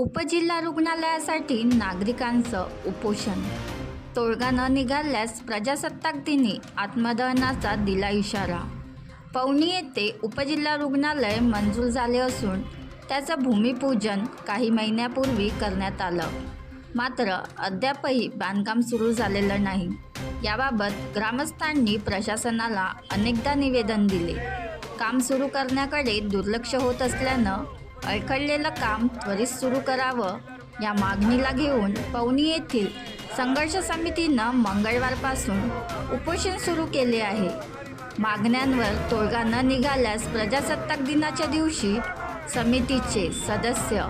उपजिल्हा रुग्णालयासाठी नागरिकांचं उपोषण. तोडगा न निघाल्यास प्रजासत्ताक दिनी आत्मदहनाचा दिला इशारा. पवनी येथे उपजिल्हा रुग्णालय मंजूर झाले असून त्याचं भूमिपूजन काही महिन्यापूर्वी करण्यात आलं. मात्र अद्यापही बांधकाम सुरू झालेलं नाही. याबाबत ग्रामस्थांनी प्रशासनाला अनेकदा निवेदन दिले. काम सुरू करण्याकडे दुर्लक्ष होत असल्यानं अडखडलेलं काम त्वरित सुरू करावं या मागणीला घेऊन पवनी येथील संघर्ष समितीनं मंगळवारपासून उपोषण सुरू केले आहे. मागण्यांवर तोडगा न निघाल्यास प्रजासत्ताक दिनाच्या दिवशी समितीचे सदस्य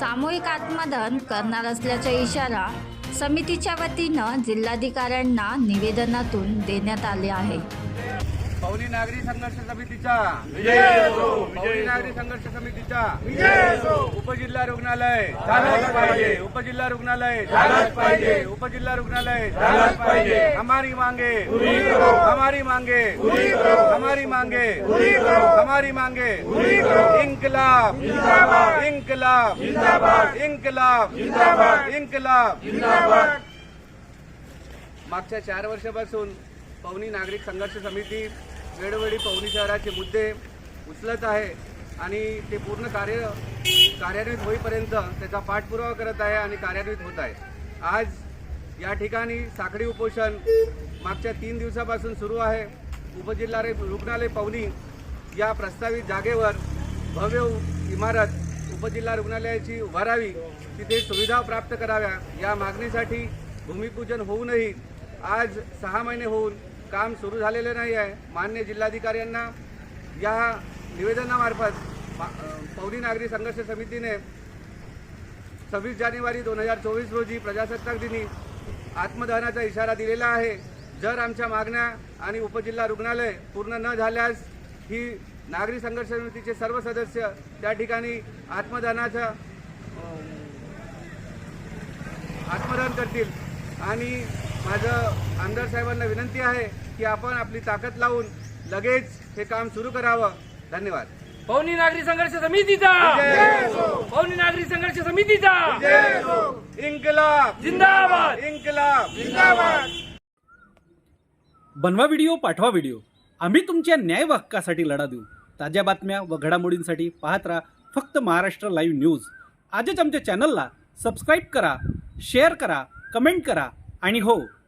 सामूहिक आत्मदहन करणार असल्याचा इशारा समितीच्या वतीनं जिल्हाधिकाऱ्यांना निवेदनातून देण्यात आले आहे. पवनी नागरी संघर्ष समितीच्या पवनी नागरी संघर्ष समितीच्या उपजिल्हा रुग्णालय. झालंच पाहिजे. उपजिल्हा रुग्णालय. झालंच पाहिजे. उपजिल्हा रुग्णालय. झालंच पाहिजे. हमारी मांगे. हमारी मांगे. हमारी मांगे. हमारी मांगे. इन्कलाब इन्कलाब इन्कलाब इन्कलाब मागच्या चार वर्षापासून पवनी नागरिक संघर्ष समिती वेळोवेळी पवनी शहराचे मुद्दे उचलत आहे आणि ते पूर्ण कार्य कार्यान्वित होईपर्यंत त्याचा पाठपुरावा करत आहे आणि कार्यान्वित होत आहे. आज या ठिकाणी साखळी उपोषण मागच्या तीन दिवसापासून सुरू आहे. उपजिल्हा रुग्णालय पवनी या प्रस्तावित जागेवर भव्य इमारत उपजिल्हा रुग्णालयाची उभारावी तिथे सुविधा प्राप्त कराव्या या मागणीसाठी भूमिपूजन होऊनही आज सहा महिने होऊन काम सुरू झालेलं नाही आहे. मान्य जिल्हाधिकाऱ्यांना या निवेदनामार्फत पौनी पवनी नागरी संघर्ष समितीने सव्वीस जानेवारी दोन हजार चोवीस रोजी प्रजासत्ताक दिनी आत्मदहनाचा इशारा दिलेला आहे. जर आमच्या मागण्या आणि उपजिल्हा रुग्णालय पूर्ण न झाल्यास ही नागरी संघर्ष समितीचे सर्व सदस्य त्या ठिकाणी आत्मदहनाचा आत्मदहन करतील आणि माझं आमदार साहेबांना विनंती आहे की आपण आपली ताकद लावून लगेच हे काम सुरू करावं. धन्यवाद. पवनी नागरी संघर्ष समितीचा! पवनी नागरी संघर्ष समितीचा! इन्कलाब जिंदाबाद! इन्कलाब जिंदाबाद! बनवा व्हिडिओ पाठवा व्हिडिओ. आम्ही तुमच्या न्याय हक्कासाठी लढा देऊ. ताज्या बातम्या व घडामोडींसाठी पाहत राहा फक्त महाराष्ट्र लाईव्ह न्यूज. आजच आमच्या चॅनलला सबस्क्राईब करा शेअर करा कमेंट करा आणि हो